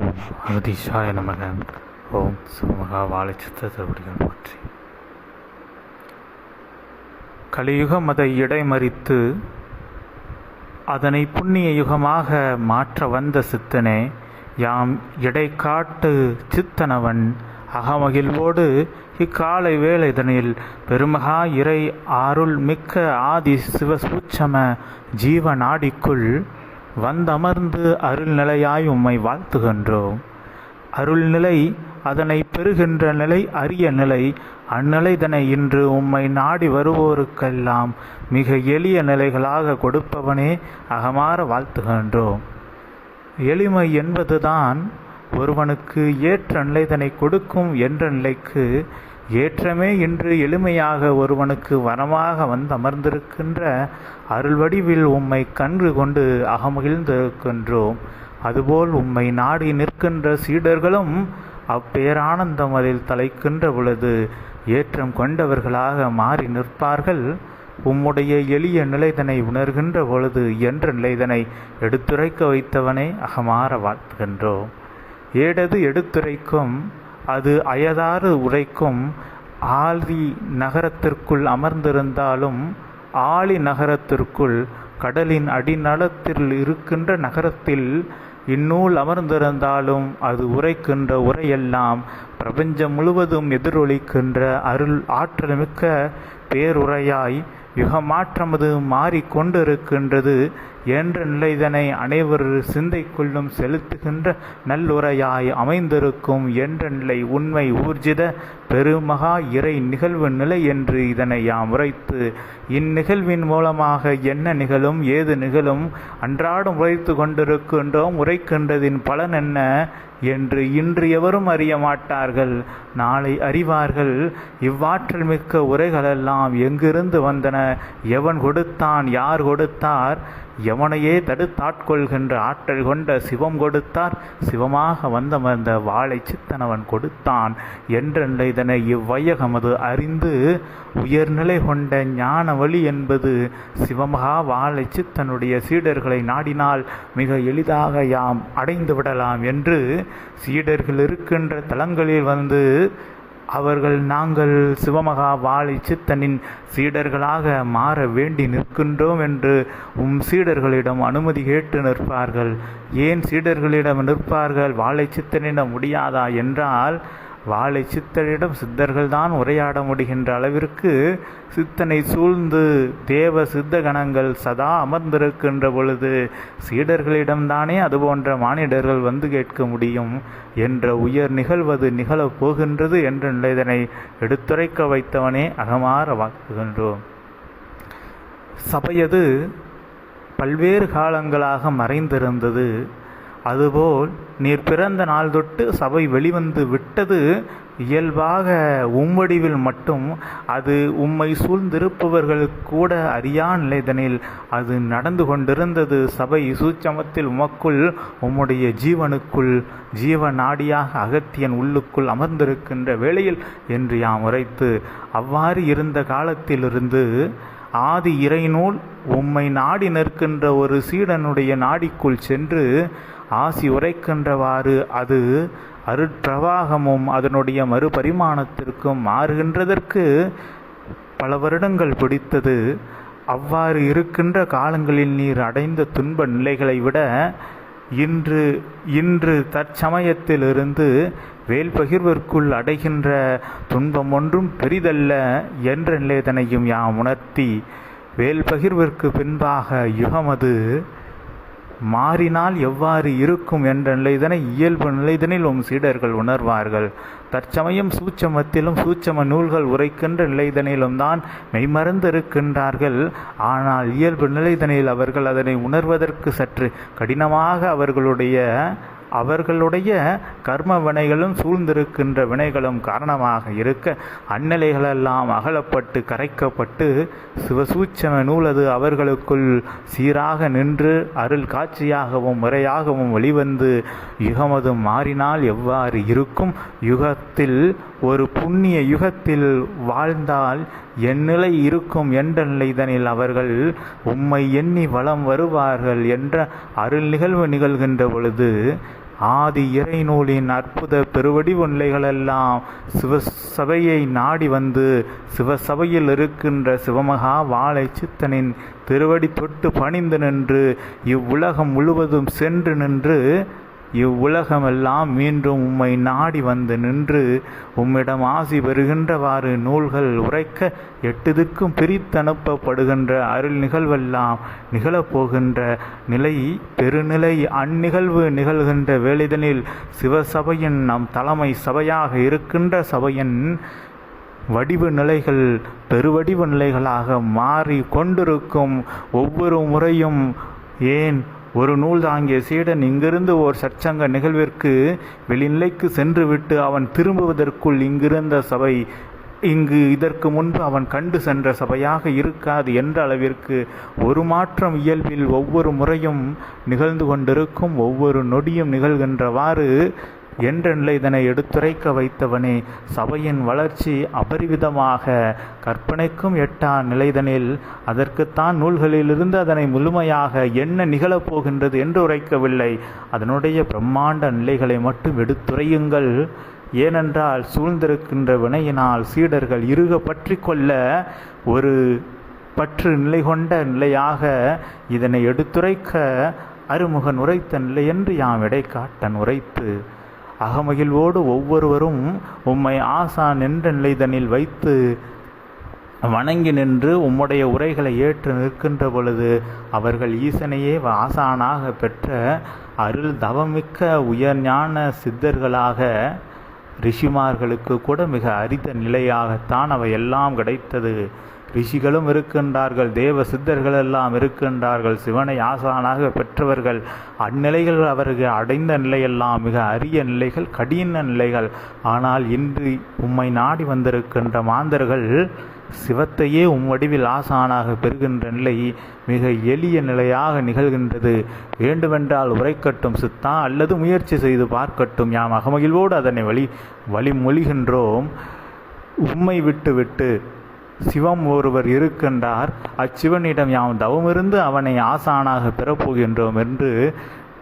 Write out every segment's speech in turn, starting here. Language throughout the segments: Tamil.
ஓம் அகதீஷாய நமக ஓம் சுமகா வாழைச்சத்த திருவடிகள் பற்றி கலியுகம் அதை இடைமறித்து அதனை புண்ணிய யுகமாக மாற்ற வந்த சித்தனே யாம் இடைக்காட்டு சித்தனவன் அகமகிழ்வோடு இக்காலை வேளைதனில் பெருமகா இறை ஆருள் மிக்க ஆதி சிவசூட்சம ஜீவ நாடிக்குள் வந்தமர்ந்து அருள்நிலையாய் உம்மை வாழ்த்துகின்றோம். அருள்நிலை அதனை பெறுகின்ற நிலை அரிய நிலை அந்நிலைதனை இன்று உம்மை நாடி வருவோருக்கெல்லாம் மிக எளிய நிலைகளாக கொடுப்பவனே அகமாற வாழ்த்துகின்றோம். எளிமை என்பதுதான் ஒருவனுக்கு ஏற்ற நிலைதனை கொடுக்கும் என்ற நிலைக்கு ஏற்றமே இன்று எளிமையாக ஒருவனுக்கு வரமாக வந்து அமர்ந்திருக்கின்ற உம்மை கன்று கொண்டு அகமகிழ்ந்திருக்கின்றோம். அதுபோல் உம்மை நாடி நிற்கின்ற சீடர்களும் அப்பேரானந்தம் அதில் தலைக்கின்ற பொழுது ஏற்றம் கொண்டவர்களாக மாறி நிற்பார்கள். உம்முடைய எளிய நிலைதனை உணர்கின்ற பொழுது என்ற நிலைதனை எடுத்துரைக்க வைத்தவனே அகமாற வாழ்த்துகின்றோம். ஏடது எடுத்துரைக்கும் அது அயதாறு உரைக்கும் ஆலி நகரத்திற்குள் அமர்ந்திருந்தாலும் ஆலி நகரத்திற்குள் கடலின் அடிநலத்தில் இருக்கின்ற நகரத்தில் இந்நூல் அமர்ந்திருந்தாலும் அது உரைக்கின்ற உரையெல்லாம் பிரபஞ்சம் முழுவதும் எதிரொலிக்கின்ற அருள் ஆற்றல்மிக்க பேருரையாய் யுகமாற்றமது மாறிக்கொண்டிருக்கின்றது என்ற நிலைதனை அனைவர் சிந்தைக்குள்ளும் செலுத்துகின்ற நல்லுரையாய் அமைந்திருக்கும் என்ற நிலை உண்மை ஊர்ஜித பெருமகா இறை நிகழ்வு நிலை என்று இதனை யாம் உரைத்து இந்நிகழ்வின் மூலமாக என்ன நிகழும் ஏது நிகழும் அன்றாடம் உரைத்து கொண்டிருக்கின்றோம் உரைக்கின்றதின் பலன் என்ன என்று இன்று எவரும் அறிய மாட்டார்கள். நாளை அறிவார்கள் இவ்வாற்றல் மிக்க உரைகளெல்லாம் எங்கிருந்து வந்தன எவன் கொடுத்தான் யார் கொடுத்தார் எவனையே தடுத்தாட்கொள்கின்ற ஆற்றல் கொண்ட சிவம் கொடுத்தார் சிவமாக வந்தமர்ந்த வாழை சித்தனவன் கொடுத்தான். என்றென்ற இதனை இவ்வையகமது அறிந்து உயர்நிலை கொண்ட ஞான வழி என்பது சிவமகா வாழை சித்தனுடைய சீடர்களை நாடினால் மிக எளிதாக யாம் அடைந்து விடலாம் என்று சீடர்கள் இருக்கின்ற தலங்களில் வந்து அவர்கள் நாங்கள் சிவமகா வாழை சித்தனின் சீடர்களாக மாற வேண்டி நிற்கின்றோம் என்று உம் சீடர்களிடம் அனுமதி கேட்டு நிற்பார்கள். ஏன் சீடர்களிடம் நிற்பார்கள்? வாழை சித்தனிடம் முடியாதா? என்றால் வாழை சித்தரிடம் சித்தர்கள்தான் உரையாட முடிகின்ற அளவிற்கு சித்தனை சூழ்ந்து தேவ சித்த கணங்கள் சதா அமர்ந்திருக்கின்ற பொழுது சீடர்களிடம்தானே அதுபோன்ற மானிடர்கள் வந்து கேட்க முடியும் என்ற உயர் நிகழ்வது நிகழப் போகின்றது என்ற நிலைதனை எடுத்துரைக்க வைத்தவனே அகமாற வாக்குகின்றோம். சபையது பல்வேறு காலங்களாக மறைந்திருந்தது. அதுபோல் நீர் பிறந்த நாள் தொட்டு சபை வெளிவந்து விட்டது இயல்பாக உம்வடிவில் மட்டும் அது உம்மை சூழ்ந்திருப்பவர்கள் கூட அறியா நிலைதனில் அது நடந்து கொண்டிருந்தது சபை சூச்சமத்தில் உமக்குள் உம்முடைய ஜீவனுக்குள் ஜீவநாடியாக அகத்தியன் உள்ளுக்குள் அமர்ந்திருக்கின்ற வேளையில் என்று யாம் உரைத்து அவ்வாறு இருந்த காலத்திலிருந்து ஆதி இறைநூல் உம்மை நாடி நிற்கின்ற ஒரு சீடனுடைய நாடிக்குள் சென்று ஆசி உரைக்கின்றவாறு அது அருட்பிரவாகமும் அதனுடைய மறுபரிமாணத்திற்கும் மாறுகின்றதற்கு பல வருடங்கள் பிடித்தது. அவ்வாறு இருக்கின்ற காலங்களில் நீர் அடைந்த துன்ப நிலைகளை விட இன்று இன்று தற்சமயத்திலிருந்து வேல்பகிர்விற்குள் அடைகின்ற துன்பம் ஒன்றும் பெரிதல்ல என்ற நிலைதனையும் யாம் உணர்த்தி வேல்பகிர்விற்கு பின்பாக யுகமது மாறினால் எவ்வாறு இருக்கும் என்ற நிலைதனை இயல்பு நிலைதனில் உம் சீடர்கள் உணர்வார்கள். தற்சமயம் சூட்சமத்திலும் சூட்சம நூல்கள் உரைக்கின்ற நிலைதனிலும் தான் மெய்மறந்திருக்கின்றார்கள். ஆனால் இயல்பு நிலைதனில் அவர்கள் அதனை உணர்வதற்கு சற்று கடினமாக அவர்களுடைய அவர்களுடைய கர்ம வினைகளும் சூழ்ந்திருக்கின்ற வினைகளும் காரணமாக இருக்க அந்நிலைகளெல்லாம் அகலப்பட்டு கரைக்கப்பட்டு சிவசூச்சம நூலது அவர்களுக்குள் சீராக நின்று அருள் காட்சியாகவும் முறையாகவும் வெளிவந்து யுகமது மாறினால் எவ்வாறு இருக்கும்? யுகத்தில் ஒரு புண்ணிய யுகத்தில் வாழ்ந்தால் என் நிலை இருக்கும் என்ற நிலைதனில் அவர்கள் உம்மை எண்ணி வளம் வருவார்கள் என்ற அருள் நிகழ்வு நிகழ்கின்ற பொழுது ஆதி இறைநூலின் அற்புத பெருவடிவு நிலைகளெல்லாம் சிவ சபையை நாடி வந்து சிவசபையில் இருக்கின்ற சிவமகா வாழை சித்தனின் திருவடி தொட்டு பணிந்து நின்று இவ்வுலகம் முழுவதும் சென்று நின்று இவ்வுலகமெல்லாம் மீண்டும் உம்மை நாடி வந்து நின்று உம்மிடம் ஆசி பெறுகின்றவாறு நூல்கள் உரைக்க எட்டு திக்கும் பிரித்தனுப்பப்படுகின்ற அருள் நிகழ்வெல்லாம் நிகழப்போகின்ற நிலை பெருநிலை அந்நிகழ்வு நிகழ்கின்ற வேளிதனில் சிவசபையின் நம் தலைமை சபையாக இருக்கின்ற சபையின் வடிவு நிலைகள் பெருவடிவு நிலைகளாக மாறி கொண்டிருக்கும் ஒவ்வொரு முறையும் ஏன் ஒரு நூல் தாங்கிய சீடன் இங்கிருந்து ஓர் சற்சங்க நிகழ்விற்கு வெளிநிலைக்கு சென்றுவிட்டு அவன் திரும்புவதற்குள் இங்கிருந்த சபை இங்கு இதற்கு முன்பு அவன் கண்டு சென்ற சபையாக இருக்காது என்ற அளவிற்கு ஒரு மாற்றம் இயல்பில் ஒவ்வொரு முறையும் நிகழ்ந்து கொண்டிருக்கும் ஒவ்வொரு நொடியும் நிகழ்கின்றவாறு என்ற நிலை இதனை எடுத்துரைக்க வைத்தவனே சபையின் வளர்ச்சி அபரிவிதமாக. கற்பனைக்கும் எட்டா நிலைதனில் அதற்குத்தான் நூல்களிலிருந்து அதனை முழுமையாக என்ன நிகழப்போகின்றது என்று உரைக்கவில்லை. அதனுடைய பிரம்மாண்ட நிலைகளை மட்டும் எடுத்துரையுங்கள். ஏனென்றால் சூழ்ந்திருக்கின்ற வினையினால் சீடர்கள் இருக பற்றி கொள்ள ஒரு பற்று நிலை கொண்ட நிலையாக இதனை எடுத்துரைக்க அருமுகன் உரைத்த நிலை என்று யாம் இடைக்காட்டன் உரைத்து அகமகிழ்வோடு ஒவ்வொருவரும் உம்மை ஆசான் என்ற நிலைதனில் வைத்து வணங்கி நின்று உம்முடைய உரைகளை ஏற்று நிற்கின்ற பொழுது அவர்கள் ஈசனையே ஆசானாக பெற்ற அருள் தவமிக்க உயர்ஞான சித்தர்களாக ரிஷிமார்களுக்கு கூட மிக அரித நிலையாகத்தான் அவை எல்லாம் கிடைத்தது. ரிஷிகளும் இருக்கின்றார்கள் தேவ சித்தர்கள் எல்லாம் இருக்கின்றார்கள் சிவனை ஆசானாக பெற்றவர்கள். அந்நிலைகள் அவர்கள் அடைந்த நிலையெல்லாம் மிக அரிய நிலைகள் கடின நிலைகள். ஆனால் இன்று உம்மை நாடி வந்திருக்கின்ற மாந்தர்கள் சிவத்தையே உம் வடிவில் ஆசானாக பெறுகின்ற நிலை மிக எளிய நிலையாக நிகழ்கின்றது. வேண்டுமென்றால் உரைக்கட்டும் சித்தா அல்லது முயற்சி செய்து பார்க்கட்டும். யாம் அகமகிழ்வோடு அதனை வழி வழிமொழிகின்றோம். உம்மை விட்டு விட்டு சிவம் ஒருவர் இருக்கின்றார். அச்சிவனிடம் யாம் தவமிருந்து அவனை ஆசானாக பெறப்போகின்றோம் என்று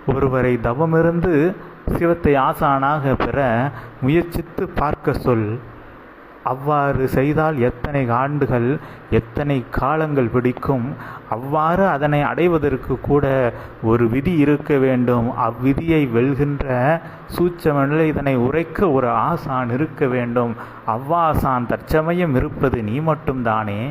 ஒருவரை தவமிருந்து சிவத்தை ஆசானாக பெற முயற்சித்து பார்க்க சொல். அவ்வாறு செய்தால் எத்தனை ஆண்டுகள் எத்தனை காலங்கள் பிடிக்கும்? அவ்வாறு அதனை அடைவதற்கு கூட ஒரு விதி இருக்க வேண்டும். அவ்விதியை வெல்கின்ற சூட்சம இதனை உரைக்க ஒரு ஆசான் இருக்க வேண்டும். அவ்வாசான் தற்சமயம் இருப்பது நீ மட்டும்தானே?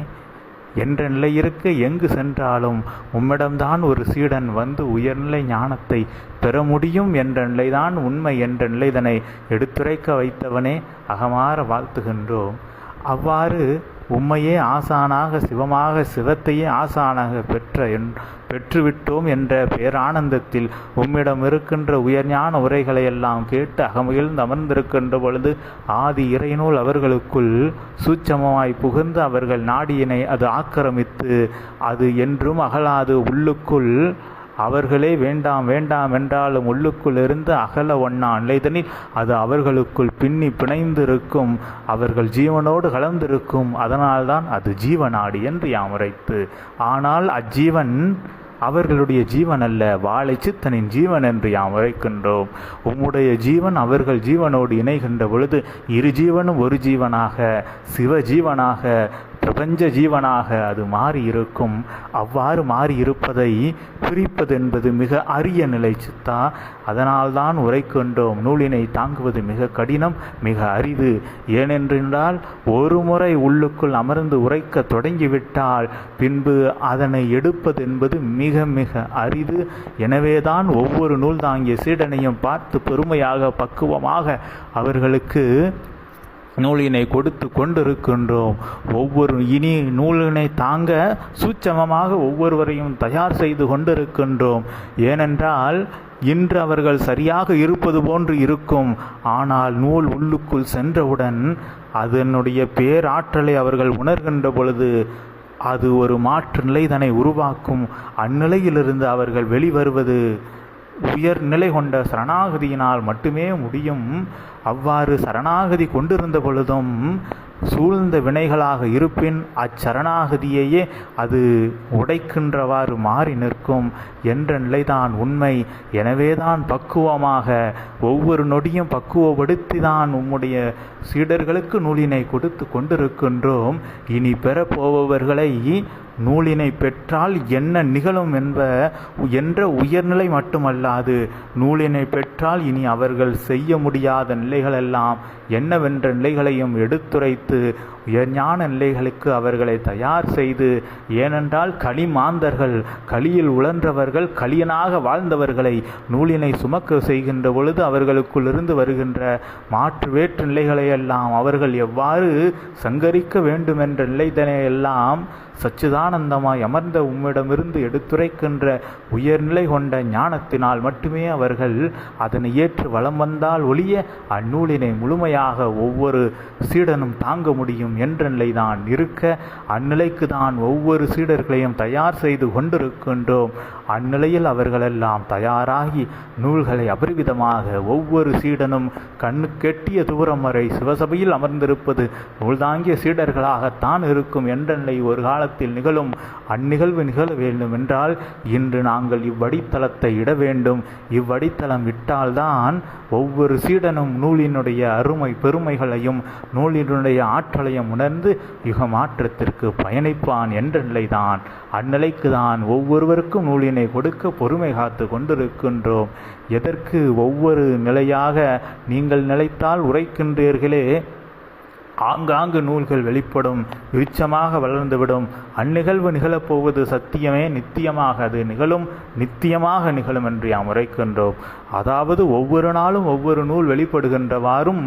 என்ற நிலை இருக்க. எங்கு சென்றாலும் உம்மிடம்தான் ஒரு சீடன் வந்து உயர்நிலை ஞானத்தை பெற முடியும் என்ற நிலைதான் உண்மை என்ற நிலைதனை எடுத்துரைக்க வைத்தவனே அகமாற வாழ்த்துகின்றோம். அவ்வாறு உம்மையே ஆசானாக சிவமாக சிவத்தையே ஆசானாக பெற்ற என் பெற்றுவிட்டோம் என்ற பேரானந்தத்தில் உம்மிடம் இருக்கின்ற உயர்ஞான உரைகளை எல்லாம் கேட்டு அகமகிழ்ந்து அமர்ந்திருக்கின்ற பொழுது ஆதி இறைநூல் அவர்களுக்குள் சூட்சமமாய் புகுந்து அவர்கள் நாடியினை அது ஆக்கிரமித்து அது என்றும் அகலாது உள்ளுக்குள் அவர்களே வேண்டாம் வேண்டாம் என்றாலும் உள்ளுக்குள் இருந்து அகல ஒன்னா இல்லைதனில் அது அவர்களுக்குள் பின்னி பிணைந்திருக்கும். அவர்கள் ஜீவனோடு கலந்திருக்கும். அதனால்தான் அது ஜீவனாடி என்று யாமுரைத்து ஆனால் அஜீவன் அவர்களுடைய ஜீவன் அல்ல வாழை சித்தனின் ஜீவன் என்று யாம் உரைக்கின்றோம். உம்முடைய ஜீவன் அவர்கள் ஜீவனோடு இணைகின்ற பொழுது இரு ஜீவனும் ஒரு ஜீவனாக சிவ ஜீவனாக பிரபஞ்ச ஜீவனாக அது மாறி இருக்கும் அவ்வாறு மாறி இருப்பதை பிரிப்பது என்பது மிக அரிய நிலை சித்தா. அதனால்தான் உரைக்கின்றோம் நூலினை தாங்குவது மிக கடினம் மிக அரிது. ஏனென்றால் ஒரு முறை உள்ளுக்குள் அமர்ந்து உரைக்க தொடங்கிவிட்டால் பின்பு அதனை எடுப்பது என்பது மிக மிக அரிது. எனவேதான் ஒவ்வொரு நூல் தாங்கிய சீடனையும் பார்த்து பெருமையாக பக்குவமாக அவர்களுக்கு நூலினை கொடுத்து கொண்டிருக்கின்றோம். ஒவ்வொரு இனி நூலினை தாங்க சூட்சமமாக ஒவ்வொருவரையும் தயார் செய்து கொண்டிருக்கின்றோம். ஏனென்றால் இன்று அவர்கள் சரியாக இருப்பது போன்று இருக்கும். ஆனால் நூல் உள்ளுக்குள் சென்றவுடன் அதனுடைய பேராற்றலை அவர்கள் உணர்கின்ற பொழுது அது ஒரு மாற்று நிலை தன்னை உருவாக்கும். அந்நிலையிலிருந்து அவர்கள் வெளிவருவது உயர்நிலை கொண்ட சரணாகதியினால் மட்டுமே முடியும். அவ்வாறு சரணாகதி கொண்டிருந்த பொழுதும் சூழ்ந்த வினைகளாக இருப்பின் அச்சரணாகதியையே அது உடைக்கின்றவாறு மாறி நிற்கும் என்ற நிலைதான் உண்மை. எனவேதான் பக்குவமாக ஒவ்வொரு நொடியும் பக்குவப்படுத்தி தான் உம்முடைய சீடர்களுக்கு நூலினை கொடுத்து கொண்டிருக்கின்றோம். இனி பெறப்போபவர்களை நூலினை பெற்றால் என்ன நிகழும் என்ப என்ற உயர்நிலை மட்டுமல்லாது நூலினை பெற்றால் இனி அவர்கள் செய்ய முடியாத நிலைகளெல்லாம் என்னவென்ற நிலைகளையும் எடுத்துரைத்து உயர்ஞான நிலைகளுக்கு அவர்களை தயார் செய்து ஏனென்றால் களிமாந்தர்கள் களியில் உழன்றவர்கள் களியனாக வாழ்ந்தவர்களை நூலினை சுமக்க செய்கின்ற பொழுது அவர்களுக்குள்ளிருந்து வருகின்ற மாற்று வேற்று நிலைகளையெல்லாம் அவர்கள் எவ்வாறு சங்கரிக்க வேண்டுமென்ற நிலைதனையெல்லாம் சச்சிதானந்தமாய் அமர்ந்த உம்மிடமிருந்து எடுத்துரைக்கின்ற உயர்நிலை கொண்ட ஞானத்தினால் மட்டுமே அவர்கள் அதனை ஏற்று வளம் வந்தால் ஒழிய அந்நூலினை முழுமையாக ஒவ்வொரு சீடனும் தாங்க முடியும் என்ற நிலைதான் இருக்க அந்நிலைக்கு தான் ஒவ்வொரு சீடர்களையும் தயார் செய்து கொண்டிருக்கின்றோம். அந்நிலையில் அவர்களெல்லாம் தயாராகி நூல்களை அபரிவிதமாக ஒவ்வொரு சீடனும் கண்ணு கெட்டிய தூரம் வரை சிவசபையில் அமர்ந்திருப்பது நூல்தாங்கிய சீடர்களாகத்தான் இருக்கும் என்ற நிலை ஒரு காலத்தில் நிகழும் அந்நிகழ்வு நிகழ வேண்டும் என்றால் இன்று நாங்கள் இவ்வடித்தளத்தை இட வேண்டும். இவ்வடித்தளம் விட்டால்தான் ஒவ்வொரு சீடனும் நூலினுடைய அருமை பெருமைகளையும் நூலினுடைய ஆற்றலையும் உணர்ந்து யுக மாற்றத்திற்கு பயணிப்பான் என்ற நிலைதான். அந்நிலைக்கு தான் ஒவ்வொருவருக்கும் நூலினை கொடுக்க பொறுமை காத்து கொண்டிருக்கின்றோம். எதற்கு ஒவ்வொரு நிலையாக நீங்கள் நிலைத்தால் உரைக்கின்றீர்களே? ஆங்காங்கு நூல்கள் வெளிப்படும் விருட்சமாக வளர்ந்துவிடும். அந்நிகழ்வு நிகழப்போவது சத்தியமே நித்தியமாக அது நிகழும் நித்தியமாக நிகழும் என்று யாம் உரைக்கின்றோம். அதாவது ஒவ்வொரு நாளும் ஒவ்வொரு நூல் வெளிப்படுகின்றவாறும்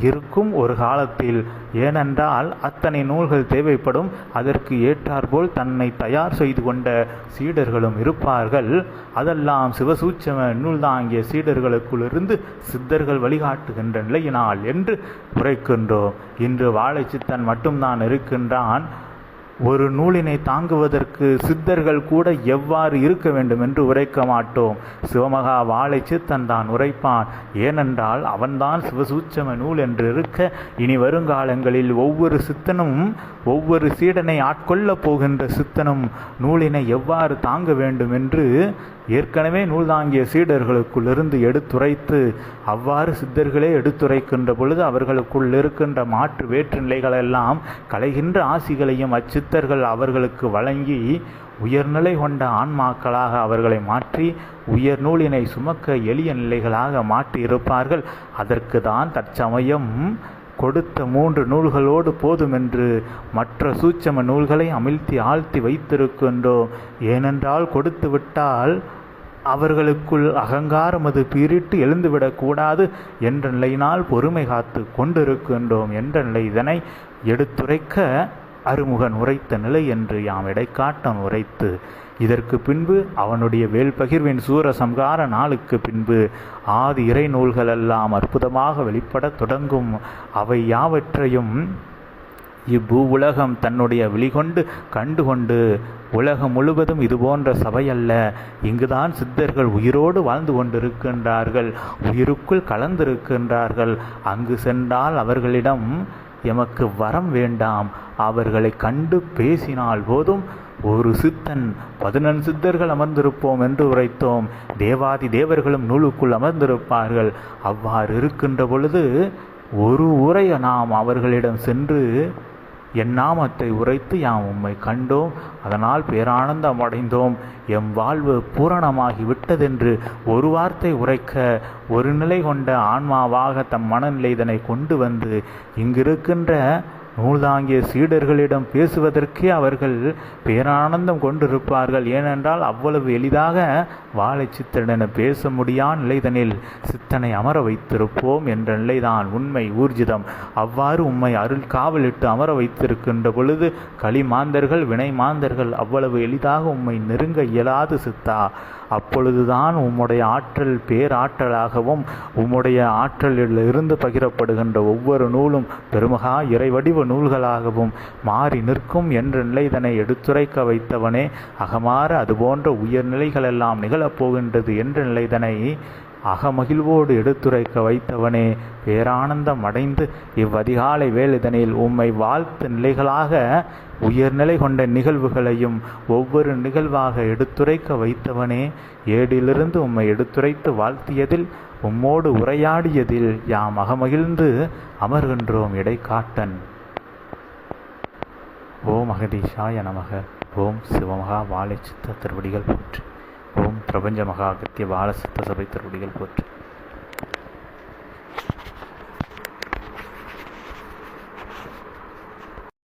இருக்கும் ஒரு காலத்தில். ஏனென்றால் அத்தனை நூல்கள் தேவைப்படும். அதற்கு ஏற்றாற்போல் தன்னை தயார் செய்து கொண்ட சீடர்களும் இருப்பார்கள். அதெல்லாம் சிவசூட்சம நூல் தாங்கிய சீடர்களுக்குள்ளிருந்து சித்தர்கள் வழிகாட்டுகின்ற நிலையினால் என்று உரைக்கின்றோம். இன்று வாழைச்சித்தன் மட்டும்தான் இருக்கின்றான். ஒரு நூலினை தாங்குவதற்கு சித்தர்கள் கூட எவ்வாறு இருக்க வேண்டும் என்று உரைக்க மாட்டோம். சிவமகா வாழை சித்தன் தான் உரைப்பான். ஏனென்றால் அவன்தான் சிவசூட்சம நூல் என்று இருக்க இனி வருங்காலங்களில் ஒவ்வொரு சித்தனும் ஒவ்வொரு சீடனை ஆட்கொள்ளப் போகின்ற சித்தனும் நூலினை எவ்வாறு தாங்க வேண்டும் என்று ஏற்கனவே நூல் தாங்கிய சீடர்களுக்குள்ளிருந்து எடுத்துரைத்து அவ்வாறு சித்தர்களே எடுத்துரைக்கின்ற பொழுது அவர்களுக்குள் இருக்கின்ற மாற்று வேற்று நிலைகளெல்லாம் கலைகின்ற ஆசிகளையும் அச்சித்தர்கள் அவர்களுக்கு வழங்கி உயர்நிலை கொண்ட ஆன்மாக்களாக அவர்களை மாற்றி உயர் நூலினை சுமக்க எளிய நிலைகளாக மாற்றி இருப்பார்கள் அதற்கு தான் தற்சமயம் கொடுத்த மூன்று நூல்களோடு போதுமென்று மற்ற சூட்சம நூல்களை அமிழ்த்தி ஆழ்த்தி வைத்திருக்கின்றோம் ஏனென்றால் கொடுத்து விட்டால் அவர்களுக்குள் அகங்காரம் அது பீரிட்டு எழுந்துவிடக்கூடாது என்ற நிலையினால் பொறுமை காத்து கொண்டிருக்கின்றோம் என்ற நிலை இதனை எடுத்துரைக்க அருமுகன் உரைத்த நிலை என்று யாம் இடைக்காட்டன் உரைத்து இதற்கு பின்பு அவனுடைய வேல்பகிர்வின் சூரசம்கார நாளுக்கு பின்பு ஆதி இறை நூல்களெல்லாம் அற்புதமாக வெளிப்படத் தொடங்கும். அவை யாவற்றையும் இப்பூ உலகம் தன்னுடைய விழிகொண்டு கண்டுகொண்டு உலகம் முழுவதும் இதுபோன்ற சபையல்ல. இங்குதான் சித்தர்கள் உயிரோடு வாழ்ந்து கொண்டிருக்கின்றார்கள். உயிருக்குள் கலந்திருக்கின்றார்கள். அங்கு சென்றால் அவர்களிடம் எமக்கு வரம் வேண்டாம். அவர்களை கண்டு பேசினால் போதும். ஒரு சித்தன் பதினெண் சித்தர்கள் அமர்ந்திருப்போம் என்று உரைத்தோம். தேவாதி தேவர்களும் நூலுக்குள் அமர்ந்திருப்பார்கள். அவ்வாறு இருக்கின்ற பொழுது ஒரு உரைய நாம் அவர்களிடம் சென்று என் நாமத்தை உரைத்து யாம் உம்மை கண்டோம். அதனால் பேரானந்தம் அடைந்தோம். எம் வாழ்வு பூரணமாகி விட்டதென்று ஒரு வார்த்தை உரைக்க ஒரு நிலை கொண்ட ஆன்மாவாக தம் மனநிலை இதனை கொண்டு வந்து இங்கிருக்கின்ற நூல்தாங்கிய சீடர்களிடம் பேசுவதற்கே அவர்கள் பேரானந்தம் கொண்டிருப்பார்கள். ஏனென்றால் அவ்வளவு எளிதாக வாழை சித்தனென பேச முடியா நிலைதனில் சித்தனை அமர வைத்திருப்போம் என்ற நிலைதான் உண்மை ஊர்ஜிதம். அவ்வாறு உம்மை அருள் காவலிட்டு அமர வைத்திருக்கின்ற பொழுது களி மாந்தர்கள் வினை மாந்தர்கள் அவ்வளவு எளிதாக உம்மை நெருங்க இயலாது சித்தா. அப்பொழுதுதான் உம்முடைய ஆற்றல் பேராற்றலாகவும் உம்முடைய ஆற்றலில் இருந்து பகிரப்படுகின்ற ஒவ்வொரு நூலும் பெருமகா இறைவடிவு நூல்களாகவும் மாறி நிற்கும் என்ற நிலைதனை எடுத்துரைக்க வைத்தவனே அகமாற அதுபோன்ற உயர்நிலைகளெல்லாம் நிகழப்போகின்றது என்ற நிலைதனை அகமகிழ்வோடு எடுத்துரைக்க வைத்தவனே பேரானந்தம் அடைந்து இவ்வதிகாலை வேளிதனில் உம்மை வாழ்த்து நிலைகளாக உயர்நிலை கொண்ட நிகழ்வுகளையும் ஒவ்வொரு நிகழ்வாக எடுத்துரைக்க வைத்தவனே ஏடிலிருந்து உம்மை எடுத்துரைத்து வாழ்த்தியதில் உம்மோடு உரையாடியதில் யாம் அகமகிழ்ந்து அமர்கின்றோம் இடைக்காட்டன். ஓம் அகதீஷாய நமக. ஓம் சிவமகா வாழை சித்த திருவடிகள் போற்று. ஓம் பிரபஞ்ச மகா அகத்திய பாலசித்த சபை திருவடிகள் போற்று.